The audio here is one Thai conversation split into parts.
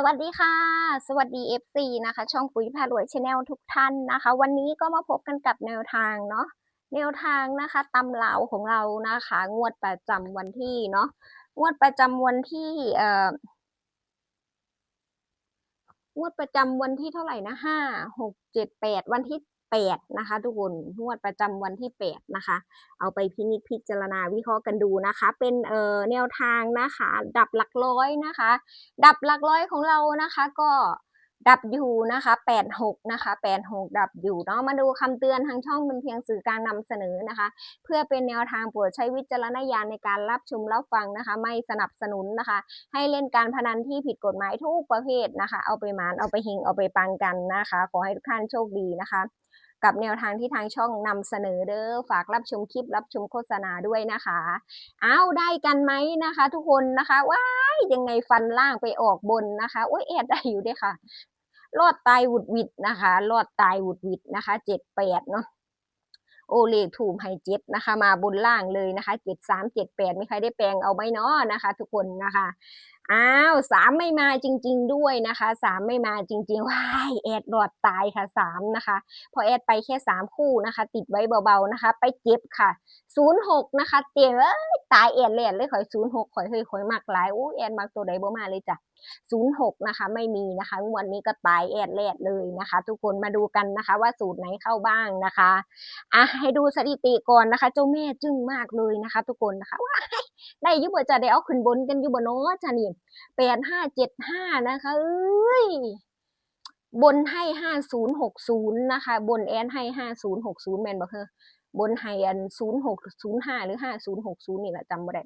สวัสดีค่ะ สวัสดี FC นะคะ ช่องปุ๋ยพารวยชาแนลทุกท่านนะคะ วันนี้ก็มาพบกันกับแนวทางเนาะแนวทางนะคะตำเหลาของเรานะคะ งวดประจำวันที่เนาะงวดประจำวันที่เอ่องวดประจำวันที่เท่าไหร่นะห้าหกเจ็ดแปดวันที่ แปดนะคะ ทุกคนงวดประจำวันที่แปดนะคะ เอาไปพินิจพิจารณาวิเคราะห์กันดูนะคะ เป็นเอ่อแนวทางนะคะ ดับหลักร้อยนะคะ ดับหลักร้อยของเรานะคะ ก็ ดับอยู่นะคะ 86 นะคะ 86ดับอยู่เนาะมาดูคำเตือนทางช่องเป็นเพียงสื่อการนำเสนอนะคะ เพื่อเป็นแนวทางโปรดใช้วิจารณญาณในการรับชมรับฟังนะคะ ไม่สนับสนุนนะคะ ให้เล่นการพนันที่ผิดกฎหมายทุกประเภทนะคะ เอาไปหมานเอาไปหิงเอาไปปังกันนะคะ ขอให้ทุกท่านโชคดีนะคะ กับแนวทางที่ทางช่องนำเสนอเด้อฝากรับชมคลิปรับชมโฆษณาด้วยนะคะเอ้าได้กันไหมนะคะ ทุกคนนะคะว้ายยังไงฟันล่างไปออกบนนะคะโอ้ยแอดได้อยู่ด้วยค่ะรอดตายหวุดหวิดนะคะรอดตายหวุดหวิดนะคะเจ็ดแปดเนาะโอเลขถูมไฮเจ็ดนะคะ มาบนล่างเลยนะคะเจ็ดสามเจ็ดแปดมีใครได้แปลงเอาไหมเนาะนะคะ ทุกคนนะคะ อ้าวสามไม่มาจริง ๆ ด้วยนะคะสามไม่มาจริงๆว้ายแอดรอดตายค่ะสามนะคะ พอแอดไปแค่สามคู่นะคะ ติดไว้เบาๆนะคะ ไปเก็บค่ะศูนย์หกนะคะเตียงเอ้ยตายแอดเลยเลยข่อยศูนย์หกข่อยเฮ้ยข่อยมากหลายอู้แอดมากตัวใดบ่มาเลยจ้ะ06นย์หกนะคะ ไม่มีนะคะวันนี้ก็ตายแอดแลดเลยนะคะ ทุกคนมาดูกันนะคะ ว่าสูตรไหนเข้าบ้างนะคะอะให้ดูสถิติก่อนนะคะ เจ้าแม่จึ้งมากเลยนะคะ ทุกคนนะคะว้ายได้ยุบจะได้เอาขึ้นบนกันยุบเนาะจ้ะนี่แปดห้าเจ็ดห้านะคะเอ้ยบนให้ห้าศูนย์หกศูนย์นะคะ บนแอนให้ห้าศูนย์หกศูนย์แมนบอกเธอบนให้อันศูนย์หกศูนย์ห้าหรือห้าศูนย์หกศูนย์นี่แหละจำไม่ได้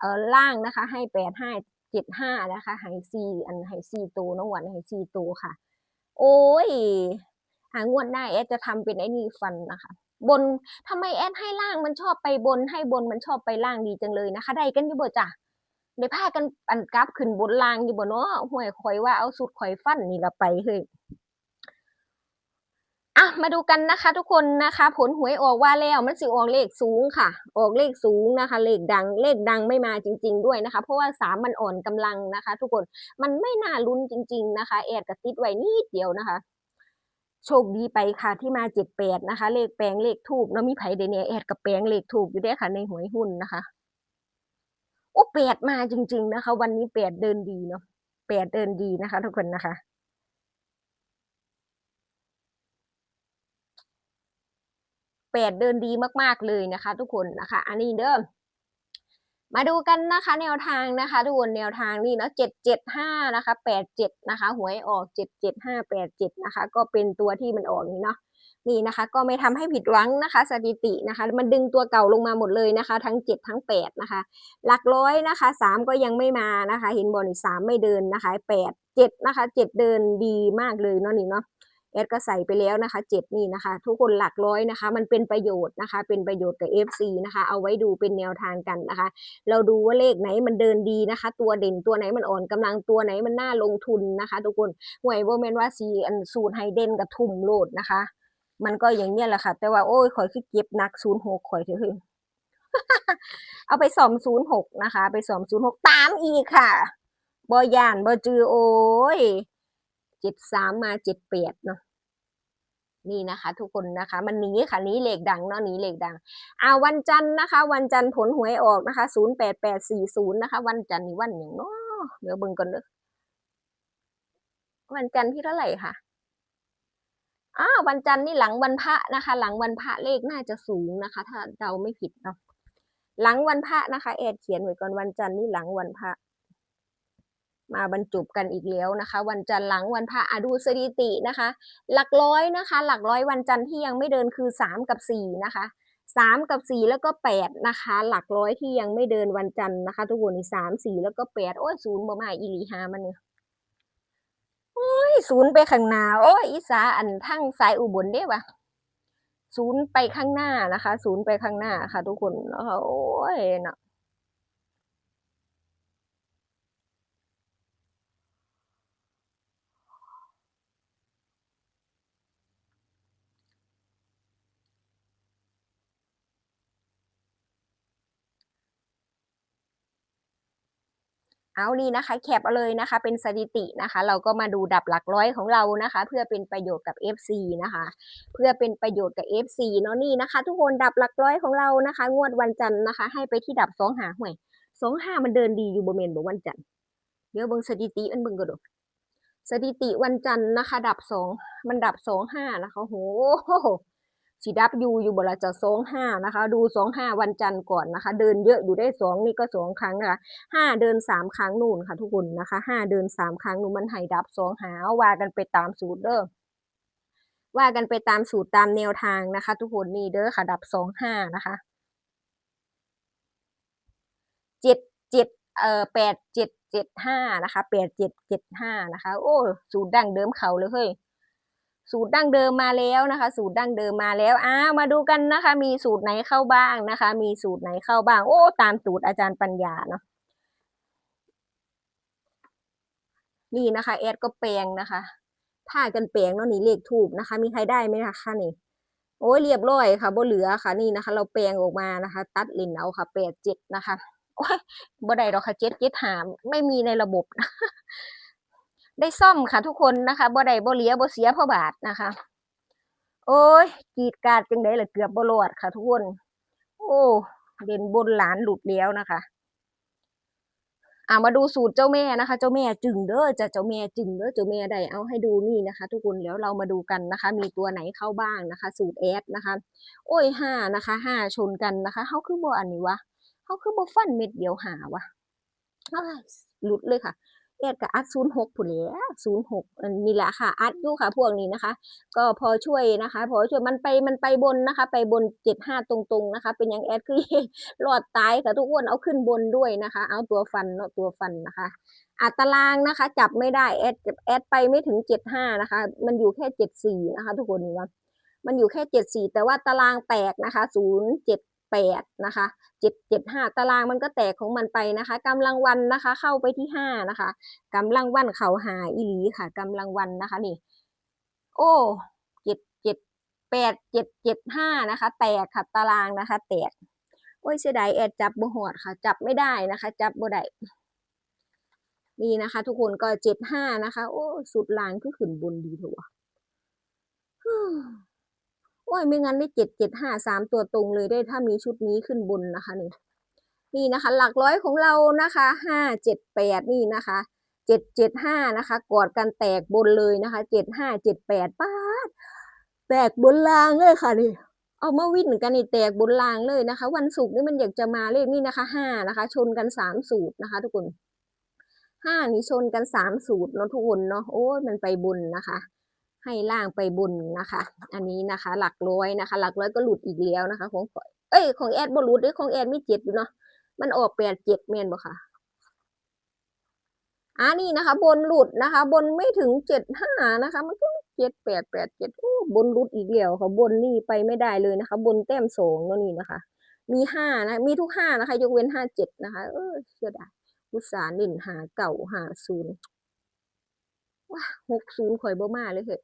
เออล่างนะคะ ให้แปดห้าเจ็ดห้านะคะไฮซีอันไฮซีตัวน้องวันไฮซีตัวค่ะ โอ้ยหางวดหน้าแอดจะทำเป็นไอ้นี่ฟันนะคะ บนทำไมแอดให้ล่างมันชอบไปบนให้บนมันชอบไปล่างดีจังเลยนะคะ ได้กันอยู่บ่จ้ะ ได้พากันอันกราฟขึ้นบนล่างอยู่บ่เนาะห่วยข่อยว่าเอาสุดข่อยฟันนี่ละไปเฮ้ยอะมาดูกันนะคะ ทุกคนนะคะ ผลหวยออกว่าแล้วมันสิออกเลขสูงค่ะ ออกเลขสูงนะคะ เลขดังเลขดังไม่มาจริง ๆ ด้วยนะคะ เพราะว่าสามมันอ่อนกำลังนะคะ ทุกคนมันไม่น่าลุ้นจริง ๆ นะคะแอดกระติดไว้นิดเดียวนะคะ โชคดีไปค่ะที่มาเจ็ดแปดนะคะ เลขแปลงเลขถูกเนาะมีไผเดเนียแอดกับแปลงเลขถูกอยู่ด้วยค่ะในหวยหุ้นนะคะ โอ้แปดมาจริง ๆ นะคะ วันนี้แปดเดินดีเนาะแปดเดินดีนะคะ ทุกคนนะคะ แปดเดินดีมากๆเลยนะคะ ทุกคนนะคะ อันนี้เดิมมาดูกันนะคะ แนวทางนะคะทุกคนแนวทางนี่เนาะเจ็ดเจ็ดห้านะคะแปดเจ็ดนะคะ หวยออกเจ็ดเจ็ดห้าแปดเจ็ดนะคะ ก็เป็นตัวที่มันออกนี่เนาะ นี่นะคะก็ไม่ทำให้ผิดหวังนะคะ สถิตินะคะ มันดึงตัวเก่าลงมาหมดเลยนะคะ ทั้งเจ็ดทั้งแปดนะคะ หลักร้อยนะคะสามก็ยังไม่มานะคะ เห็นบอลนี่สามไม่เดินนะคะแปดเจ็ดนะคะเจ็ดเดินดีมากเลยเนาะนี่เนาะแอดก็ใส่ไปแล้วนะคะเจ็ดนี่นะคะ ทุกคนหลักร้อยนะคะ มันเป็นประโยชน์นะคะ เป็นประโยชน์กับ FC นะคะ เอาไว้ดูเป็นแนวทางกันนะคะ เราดูว่าเลขไหนมันเดินดีนะคะ ตัวเด่นตัวไหนมันอ่อนกำลังตัวไหนมันน่าลงทุนนะคะ ทุกคนหวยโบแมนว่าสีอันสูตรไฮเดนกับทุ่มโลดนะคะ มันก็อย่างเนี้ยแหละค่ะ แต่ว่าโอ้ยข่อยคือเก็บหนักศูนย์หกข่อยเถอะเอาไปสอมศูนย์หกนะคะ ไปสอมศูนย์หกตามอีกค่ะบอยานบอจือโอ้ยเจ็ดสามมาเจ็ดแปดเนาะนี่นะคะ ทุกคนนะคะ มันหนีค่ะนี้เหล็กดังเนาะหนีเหล็กดังอ่าวันจันทร์นะคะ วันจันทร์ผลหวยออกนะคะศูนย์แปดแปดสี่ศูนย์นะคะ วันจันทร์นี่วันอย่างเนาะเดี๋ยวเบิ่งก่อนเด้อวันจันทร์ที่เท่าไหร่ค่ะ อ้าววันจันทร์นี่หลังวันพระนะคะ หลังวันพระเลขน่าจะสูงนะคะ ถ้าเดาไม่ผิดเนาะหลังวันพระนะคะ แอดเขียนไว้ก่อนวันจันทร์นี่หลังวันพระมาบรรจุกันอีกแล้วนะคะ วันจันทร์หลังวันพระอะดูสถิตินะคะ หลักร้อยนะคะ หลักร้อยวันจันทร์ที่ยังไม่เดินคือสามกับสี่นะคะสามกับสี่แล้วก็แปดนะคะ หลักร้อยที่ยังไม่เดินวันจันทร์นะคะ ทุกคนสามสี่แล้วก็แปดโอ้ยศูนย์บ่มาอีลีหามันเนี่ย ศูนย์ไปข้างหน้า โอ้ยอีสาอันทั้งสายอุบลเด้วะศูนย์ไปข้างหน้านะคะ ศูนย์ไปข้างหน้าค่ะ ทุกคนนะคะโอ้ยเนาะ เอานี่นะคะแคปเอาเลยนะคะ เป็นสถิตินะคะ เราก็มาดูดับหลักร้อยของเรานะคะ เพื่อเป็นประโยชน์กับ FC นะคะ เพื่อเป็นประโยชน์กับ FC เนาะนี่นะคะ ทุกคนดับหลักร้อยของเรานะคะ งวดวันจันทร์นะคะ ให้ไปที่ดับสองหาห่วยสองห้ามันเดินดีอยู่บริเวณบอกวันจันทร์เดี๋ยวเบิ่งสถิติอันเบิ่งก็ดูสถิติวันจันทร์นะคะ ดับสองมันดับสองห้านะคะโห สีดับยูอยู่บละจะสองห้านะคะ ดูสองห้าวันจันทร์ก่อนนะคะ เดินเยอะอยู่ได้สองนี่ก็สองครั้งนะคะห้าเดินสามครั้งนู่นค่ะ ทุกคนนะคะห้าเดินสามครั้งนู่นมันไห้ดับสองหาว่ากันไปตามสูตรเด้อว่ากันไปตามสูตรตามแนวทางนะคะ ทุกคนนี่เด้อค่ะ ดับสองห้านะคะเจ็ดเจ็ดเอ่อแปดเจ็ดเจ็ดห้านะคะแปดเจ็ดเจ็ดห้านะคะ โอ้ สูตรดั้งเดิมเขาเลยเฮ้ย สูตรดั้งเดิมมาแล้วนะคะ สูตรดั้งเดิมมาแล้วอ้ามาดูกันนะคะ มีสูตรไหนเข้าบ้างนะคะ มีสูตรไหนเข้าบ้าง โอ้ ตามสูตรอาจารย์ปัญญาเนาะนี่นะคะแอดก็แปลงนะคะผ้ากันแปลงเนาะนี่เลขถูกนะคะ มีใครได้ไหมคะนี่โอ้ยเรียบร้อยค่ะบ่เหลือค่ะนี่นะคะ เราแปลงออกมานะคะ ตัดลินเอาค่ะแปดเจ็ดนะคะโอ้ยบ่ได้หรอกค่ะเจ็ดเจ็ดหามไม่มีในระบบนะ ได้ซ่อมค่ะทุกคนนะคะบ่ได้บ่เหลียบ่เสียพราะบาทนะคะ โอ้ยกีดกาดจังได๋ล่ะเกือบบ่รอดค่ะ ทุกคน โอ้เด่นบนหลานหลุดแล้วนะคะอ่ามาดูสูตรเจ้าแม่นะคะ เจ้าแม่จึงเด้อจะเจ้าแม่จึงเด้อเจ้าแม่ได้เอาให้ดูนี่นะคะ ทุกคนแล้วเรามาดูกันนะคะ มีตัวไหนเข้าบ้างนะคะ สูตรแอดนะคะ โอ้ยห้านะคะห้าชนกันนะคะเขาคือบ่อันนี้วะเขาคือบ่ฟันเม็ดเดียวหาวะหลุดเลยค่ะ แอดกับอัดศูนย์หกผุนแหล้วศูนย์หกนี่แหละค่ะ อัดอยู่ค่ะ พวกนี้นะคะ ก็พอช่วยนะคะ พอช่วยมันไปมันไปบนนะคะ ไปบนเจ็ดห้าตรงๆนะคะ เป็นอย่างแอดคือรอดตายค่ะทุกคนเอาขึ้นบนด้วยนะคะ เอาตัวฟันเนาะตัวฟันนะคะอัตารางนะคะ จับไม่ได้แอดแอดไปไม่ถึงเจ็ดห้านะคะ มันอยู่แค่เจ็ดสี่นะคะ ทุกคนนะมันอยู่แค่เจ็ดสี่แต่ว่าตารางแตกนะคะศูนย์เจ็ด แปดนะคะเจ็ดเจ็ดห้าตารางมันก็แตกของมันไปนะคะกำลังวันนะคะ เข้าไปที่ห้านะคะกำลังวันเขาหาอีหลีค่ะกำลังวันนะคะนี่ โอ้เจ็ดเจ็ดแปดเจ็ดเจ็ดห้านะคะ แตกค่ะตารางนะคะ แตกโอ้ยเสียดายแอดจับบ่หอดค่ะ จับไม่ได้นะคะ จับบ่ได้นี่นะคะ ทุกคนก็เจ็ดห้านะคะ โอ้สุดลางคือขึ้นบนดีเถอะวะ โอ้ยไม่งั้นได้เจ็ดเจ็ดห้าสามตัวตรงเลยได้ถ้ามีชุดนี้ขึ้นบนนะคะนี่นี่นะคะ หลักร้อยของเรานะคะห้าเจ็ดแปดนี่นะคะเจ็ดเจ็ดห้านะคะกอดกันแตกบนเลยนะคะเจ็ดห้าเจ็ดแปดป้าดแตกบนลางเลยค่ะนี่เอามาวิ่นกันนี่แตกบนรางเลยนะคะ วันศุกร์นี่มันอยากจะมาเลขนี่นะคะห้านะคะ ชนกันสามสูตรนะคะ ทุกคนห้านี่ชนกันสามสูตรเนาะทุกคนเนาะโอ้ยมันไปบุญนะคะ ให้ล่างไปบุญนะคะ อันนี้นะคะ หลักร้อยนะคะ หลักร้อยก็หลุดอีกแล้วนะคะ ของเอ้ยของแอดบอลุดด้วยของแอดไมีเจ็ดอยู่เนาะมันออกแปดเจ็ดเมนบ่ค่ะอ่านี่นะคะ บนหลุดนะคะ บนไม่ถึงเจ็ดห้านะคะ มันก็เจ็ดแปดแปดเจ็ดโอ้บนรุดอีกแล้วค่ะบนนี่ไปไม่ได้เลยนะคะ บนแต้มสองแล้วนี่นะคะ มีห้านะ มีทุกห้านะคะ ยกเว้นห้าเจ็ดนะคะ เออเสียดายอุตสาห์เล่นหาเก่าหาศูนย์ ว้าหกศูนย์ข่อยบ่มาเลยเหรอ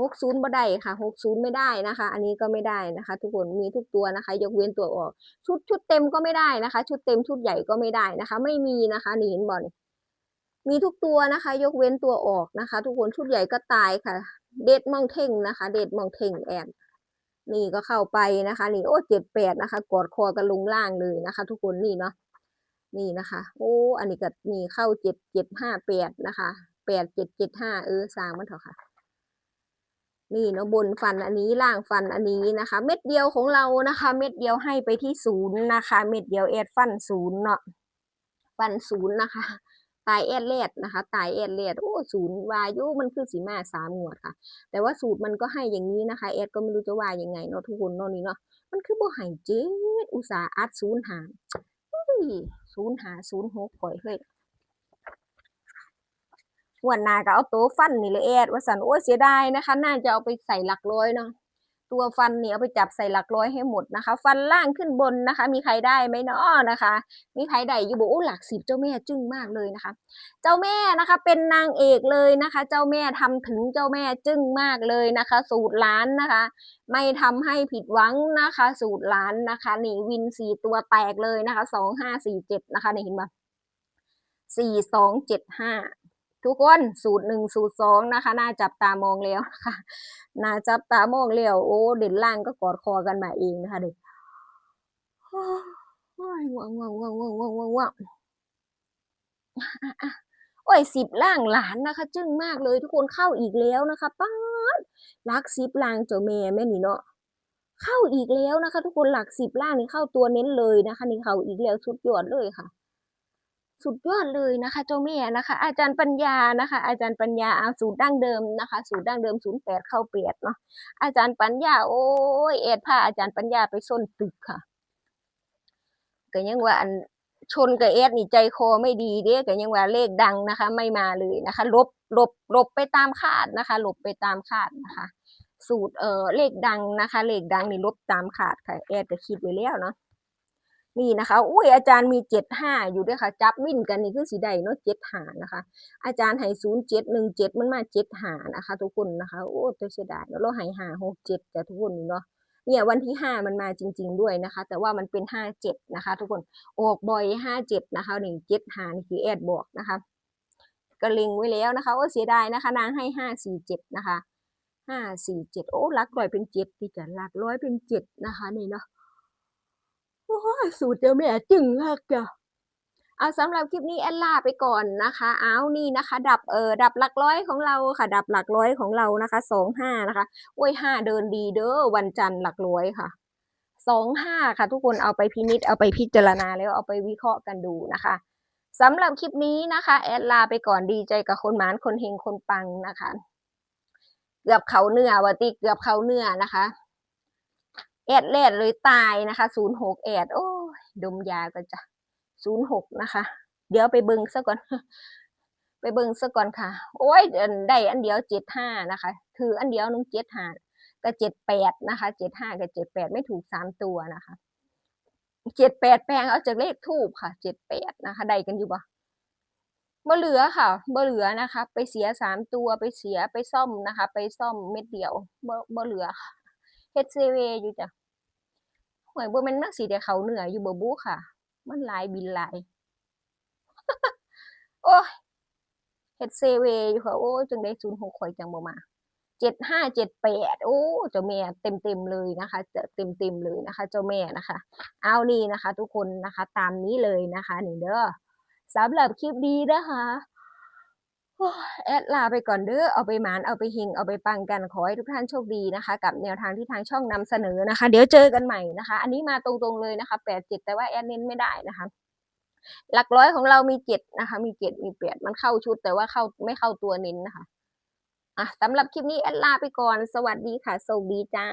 หกศูนย์บ่ได้ค่ะหกศูนย์ไม่ได้นะคะ อันนี้ก็ไม่ได้นะคะ ทุกคนมีทุกตัวนะคะ ยกเว้นตัวออก ชุดชุดเต็มก็ไม่ได้นะคะ ชุดเต็มชุดใหญ่ก็ไม่ได้นะคะ ไม่มีนะคะนี่เห็นบอลมีทุกตัวนะคะ ยกเว้นตัวออกนะคะ ทุกคนชุดใหญ่ก็ตายค่ะ เดดมองเท่งนะคะ เดดมองเท่งแอนนี่ก็เข้าไปนะคะ นี่โอ้เจ็ดแปดนะคะ กอดคอกันลงล่างเลยนะคะ ทุกคนนี่เนาะนี่นะคะ โอ้ อันนี้ก็นี่เข้าเจ็ดเจ็ดห้าแปดนะคะ แปดเจ็ดเจ็ดห้าเออสร้างมันเถอะค่ะ นี่เนาะบนฟันอันนี้ล่างฟันอันนี้นะคะ เม็ดเดียวของเรานะคะ เม็ดเดียวให้ไปที่ศูนย์นะคะ เม็ดเดียวเอดฟันศูนย์เนาะฟันศูนย์นะคะ ตายแอดเลดนะคะ ตายแอดเลดโอ้ศูนย์วายุมันคือสีมาสามหมวดค่ะ แต่ว่าสูตรมันก็ให้อย่างนี้นะคะแอดก็ไม่รู้จะว่ายังไงเนาะทุกคนเนาะนี่เนาะมันคือบ่ให้เจ็ดอุตสาห์อัดศูนย์หาศูนย์หาศูนย์หกปล่อยเฮ้ย วันนาก็เอาตัวฟันนี่เลยแอดว่าสันโอ้ยเสียดายนะคะ น่าจะเอาไปใส่หลักร้อยเนาะตัวฟันเนี่ยเอาไปจับใส่หลักร้อยให้หมดนะคะ ฟันล่างขึ้นบนนะคะ มีใครได้ไหมเนาะนะคะ มีใครได้อยู่บอกโอ้หลักสิบเจ้าแม่จึ้งมากเลยนะคะ เจ้าแม่นะคะเป็นนางเอกเลยนะคะ เจ้าแม่ทำถึงเจ้าแม่จึ้งมากเลยนะคะ สูตรล้านนะคะ ไม่ทำให้ผิดหวังนะคะ สูตรล้านนะคะนี่วินสี่ตัวแตกเลยนะคะสองห้าสี่เจ็ดนะคะนี่เห็นไหมสี่สองเจ็ดห้า ทุกคนสูตรหนึ่งสูตรสองนะคะ น่าจับตามองแล้วนะคะน่าจับตามองแล้วโอ้ เด่นล่างก็กอดคอกันมาเองนะคะเด็กโอ้ยง่วงง่วงง่วงง่วงง่วงง่วงง่วงโอ้ยสิบล่างหลานนะคะ จึ้งมากเลยทุกคนเข้าอีกแล้วนะคะป้าดลักสิบล่างเจ้าแม่แม่นี่เนาะเข้าอีกแล้วนะคะ ทุกคนหลักสิบล่างนี่เข้าตัวเน้นเลยนะคะ นี่เข้าอีกแล้วสุดยอดเลยค่ะ สุดยอดเลยนะคะเจ้าแม่นะคะ อาจารย์ปัญญานะคะ อาจารย์ปัญญาเอาสูตรดั้งเดิมนะคะ สูตรดั้งเดิมศูนย์แปดเข้าเปียดเนาะอาจารย์ปัญญา โอ้ยเอ็ดพาอาจารย์ปัญญาไปส้นตึกค่ะก็ยังว่าอันชนกับเอสนี่ใจคอไม่ดีเด้ก็ยังว่าเลขดังนะคะ ไม่มาเลยนะคะ ลบลบลบไปตามคาดนะคะ ลบไปตามคาดนะคะ สูตรเอ่อเลขดังนะคะ เลขดังนี่ลบตามขาดค่ะแอดก็คิดไว้แล้วเนาะ นี่นะคะอุ้ยอาจารย์มีเจ็ดห้าอยู่ด้วยค่ะ จับวิ่นกันนี่คือสีใดเนาะเจ็ดหานะคะ อาจารย์ให้ศูนย์เจ็ดหนึ่งเจ็ดมันมาเจ็ดหานะคะ ทุกคนนะคะโอ้ตัวเสียดายเนาะเราให้หาหกเจ็ดแต่ทุกคนเนาะเนี่ยวันที่ห้ามันมาจริง ๆ ด้วยนะคะ แต่ว่ามันเป็นห้าเจ็ดนะคะ ทุกคนออกบ่อยห้าเจ็ดนะคะหนี่งเจ็ดหานี่คือแอดบอกนะคะก็เล็งไว้แล้วนะคะว่าเสียดายนะคะ นางให้ห้าสี่เจ็ดนะคะห้าสี่เจ็ดโอ้ลักร้อยเป็นเจ็ดที่จะหลักร้อยเป็นเจ็ดนะคะนี่เนาะ สูตรเจ้าแม่จึงมากจ้ะเอาสำหรับคลิปนี้แอดลาไปก่อนนะคะเอานี่นะคะ ดับเออดับหลักร้อยของเราค่ะ ดับหลักร้อยของเรานะคะสองห้านะคะโอ้ยห้าเดินดีเด้อวันจันทร์หลักร้อยค่ะสองห้าค่ะ ทุกคนเอาไปพินิจเอาไปพิจารณาแล้วเอาไปวิเคราะห์กันดูนะคะสำหรับคลิปนี้นะคะ แอดลาไปก่อนดีใจกับคนหมานคนเฮงคนปังนะคะ เกือบเขาเนื้อวะติเกือบเขาเนื้อนะคะ แอดแลดเลยตายนะคะศูนย์หกแอดโอ้ยดมยาก็จะศูนย์หกนะคะ เดี๋ยวไปเบิงซะก่อน ไปเบิงซะก่อนค่ะ โอ้ยได้อันเดียวเจ็ดห้านะคะ ถืออันเดียวนึงเจ็ดห้าก็เจ็ดแปดนะคะเจ็ดห้ากับเจ็ดแปดไม่ถูกสามตัวนะคะเจ็ดแปดแปลงเอาจากเลขทูบค่ะเจ็ดแปดนะคะ ได้กันอยู่ปะบ่เหลือค่ะบ่เหลือนะคะ ไปเสียสามตัวไปเสียไปซ่อมนะคะ ไปซ่อมเม็ดเดียวบ่บ่เหลือค่ะ เฮ็ดเซเวอยู่จ้ะหวยบ่แม่นนักสิได้เขาเหนืออยู่บ่บุค่ะ มันหลายบินหลาย โอ้ยเฮ็ดเซเวอยู่ค่ะ โอ้จังได้06ข่อยจังบ่มา7578โอ้เจ้าแม่เต็มๆเลยนะคะจะเต็มๆเลยนะคะ เจ้าแม่นะคะ เอานี่นะคะ ทุกคนนะคะ ตามนี้เลยนะคะ นี่เด้อสำหรับคลิปดีนะคะ แอดลาไปก่อนเด้อ เอาไปหมาน เอาไปเฮงเอาไปปังกัน ขอให้ทุกท่านโชคดีนะคะ กับแนวทางที่ทางช่องนำเสนอนะคะ เดี๋ยวเจอกันใหม่นะคะ อันนี้มาตรงๆเลยนะคะแปดเจ็ดแต่ว่าแอดเน้นไม่ได้นะคะ หลักร้อยของเรามีเจ็ดนะคะ มีเจ็ดมีแปดมันเข้าชุด แต่ว่าเข้าไม่เข้าตัวเน้นนะคะ อะสำหรับคลิปนี้แอดลาไปก่อน สวัสดีค่ะสวัสดีจ้า